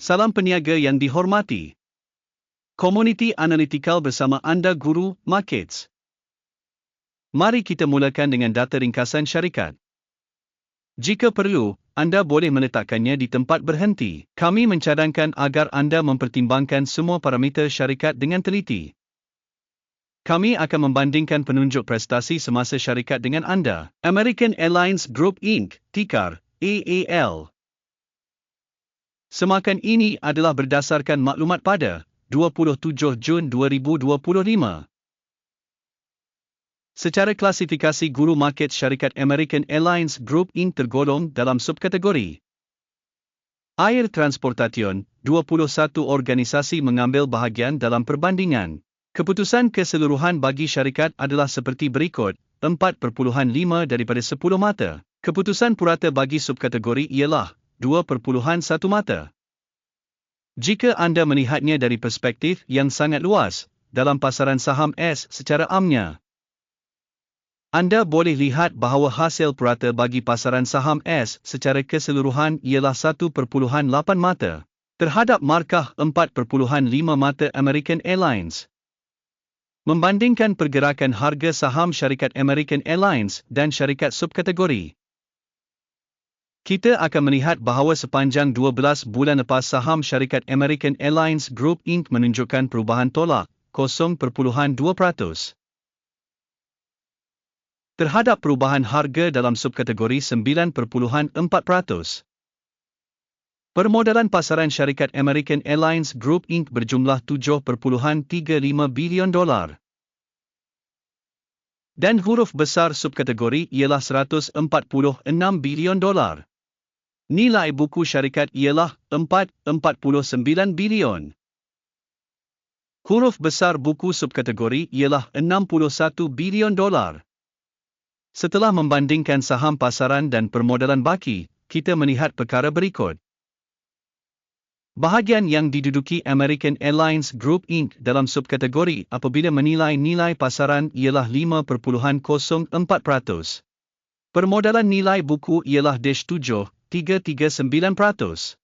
Salam peniaga yang dihormati. Komuniti analitikal bersama anda Guru Markets. Mari kita mulakan dengan data ringkasan syarikat. Jika perlu, anda boleh meletakkannya di tempat berhenti. Kami mencadangkan agar anda mempertimbangkan semua parameter syarikat dengan teliti. Kami akan membandingkan penunjuk prestasi semasa syarikat dengan anda. American Airlines Group Inc. Tikar AAL. Semakan ini adalah berdasarkan maklumat pada 27 Jun 2025. Secara klasifikasi guru market syarikat American Airlines Group Inc. tergolong dalam subkategori Air Transportation, 21 organisasi mengambil bahagian dalam perbandingan. Keputusan keseluruhan bagi syarikat adalah seperti berikut, 4.5 daripada 10 mata. Keputusan purata bagi subkategori ialah 2.1 mata. Jika anda melihatnya dari perspektif yang sangat luas, dalam pasaran saham S secara amnya, anda boleh lihat bahawa hasil purata bagi pasaran saham S secara keseluruhan ialah 1.8 mata terhadap markah 4.5 mata American Airlines. Membandingkan pergerakan harga saham syarikat American Airlines dan syarikat subkategori. Kita akan melihat bahawa sepanjang 12 bulan lepas saham syarikat American Airlines Group Inc. menunjukkan perubahan tolak 0.2%. Terhadap perubahan harga dalam subkategori 9.4%. Permodalan pasaran syarikat American Airlines Group Inc. berjumlah 7.35 bilion dolar. Dan huruf besar subkategori ialah 146 bilion dolar. Nilai buku syarikat ialah 449 bilion. Huruf besar buku subkategori ialah 61 bilion dolar. Setelah membandingkan saham pasaran dan permodalan baki, kita melihat perkara berikut. Bahagian yang diduduki American Airlines Group Inc. dalam subkategori apabila menilai nilai pasaran ialah 5.04%. Permodalan nilai buku ialah 7.339%.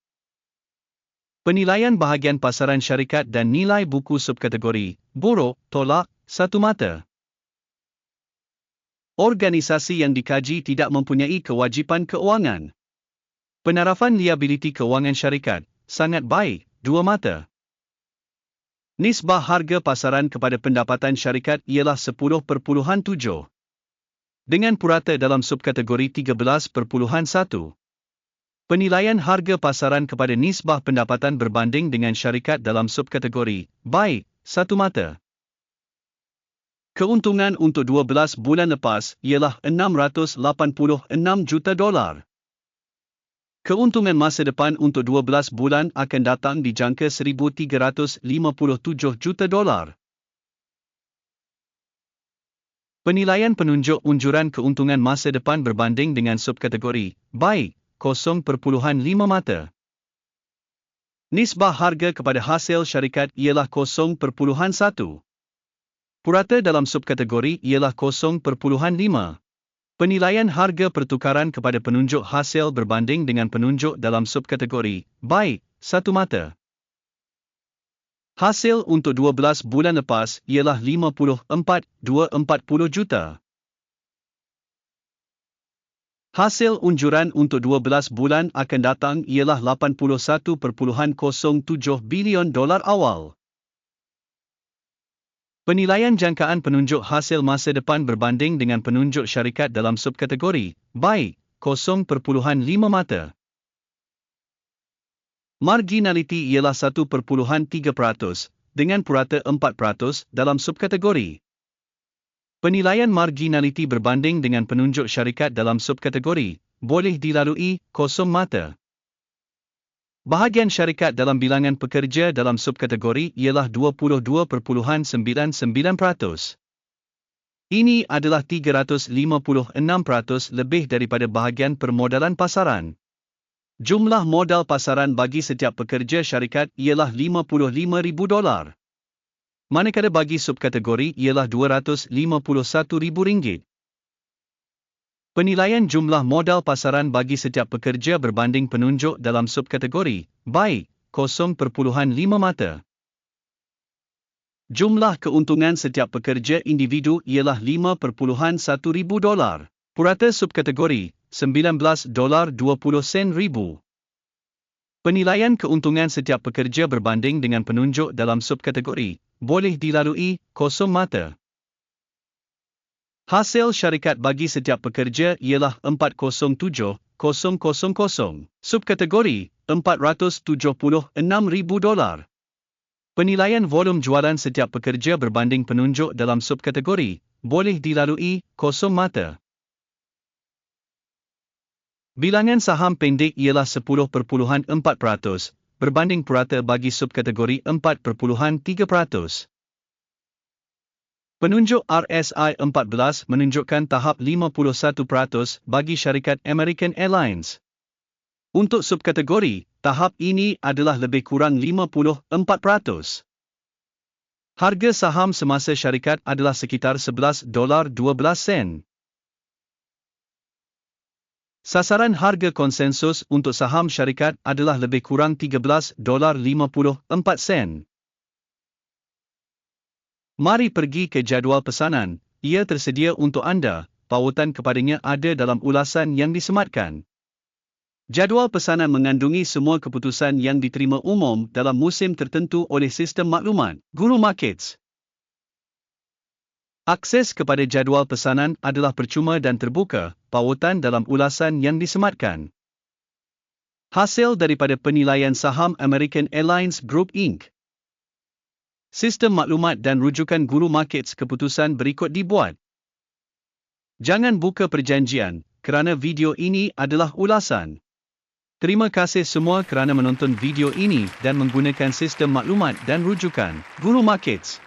Penilaian bahagian pasaran syarikat dan nilai buku subkategori, buruk, tolak, satu mata. Organisasi yang dikaji tidak mempunyai kewajipan keuangan. Penarafan liabiliti keuangan syarikat, sangat baik, dua mata. Nisbah harga pasaran kepada pendapatan syarikat ialah 10.7. Dengan purata dalam subkategori 13.1. Penilaian harga pasaran kepada nisbah pendapatan berbanding dengan syarikat dalam subkategori baik, satu mata. Keuntungan untuk 12 bulan lepas ialah 686 juta dolar. Keuntungan masa depan untuk 12 bulan akan datang dijangka 1,357 juta dolar. Penilaian penunjuk unjuran keuntungan masa depan berbanding dengan subkategori baik 0.5 mata. Nisbah harga kepada hasil syarikat ialah 0.1. Purata dalam subkategori ialah 0.5. Penilaian harga pertukaran kepada penunjuk hasil berbanding dengan penunjuk dalam subkategori baik, satu mata. Hasil untuk 12 bulan lepas ialah 54,240 juta. Hasil unjuran untuk 12 bulan akan datang ialah 81.07 bilion dolar awal. Penilaian jangkaan penunjuk hasil masa depan berbanding dengan penunjuk syarikat dalam subkategori baik 0.5 mata. Marginality ialah 1.3% dengan purata 4% dalam subkategori. Penilaian marginality berbanding dengan penunjuk syarikat dalam subkategori boleh dilalui 0 mata. Bahagian syarikat dalam bilangan pekerja dalam subkategori ialah 22.99%. Ini adalah 356% lebih daripada bahagian permodalan pasaran. Jumlah modal pasaran bagi setiap pekerja syarikat ialah 55,000 dolar. Manakala bagi subkategori ialah 251,000 ringgit. Penilaian jumlah modal pasaran bagi setiap pekerja berbanding penunjuk dalam subkategori baik 0.5 mata. Jumlah keuntungan setiap pekerja individu ialah 5.1 ribu dolar. Purata subkategori 19 dolar 20 sen ribu. Penilaian keuntungan setiap pekerja berbanding dengan penunjuk dalam subkategori boleh dilalui kosong mata. Hasil syarikat bagi setiap pekerja ialah 407,000. Subkategori 476,000 dolar. Penilaian volum jualan setiap pekerja berbanding penunjuk dalam subkategori boleh dilalui kosong mata. Bilangan saham pendek ialah 10.4%, berbanding purata bagi subkategori 4.3%. Penunjuk RSI 14 menunjukkan tahap 51% bagi syarikat American Airlines. Untuk subkategori, tahap ini adalah lebih kurang 54%. Harga saham semasa syarikat adalah sekitar 11 dolar 12 sen. Sasaran harga konsensus untuk saham syarikat adalah lebih kurang 13 dolar 54 sen. Mari pergi ke jadual pesanan, ia tersedia untuk anda, pautan kepadanya ada dalam ulasan yang disematkan. Jadual pesanan mengandungi semua keputusan yang diterima umum dalam musim tertentu oleh sistem maklumat Guru Markets. Akses kepada jadual pesanan adalah percuma dan terbuka, pautan dalam ulasan yang disematkan. Hasil daripada penilaian saham American Airlines Group Inc. Sistem maklumat dan rujukan Guru Markets keputusan berikut dibuat. Jangan buka perjanjian kerana video ini adalah ulasan. Terima kasih semua kerana menonton video ini dan menggunakan sistem maklumat dan rujukan Guru Markets.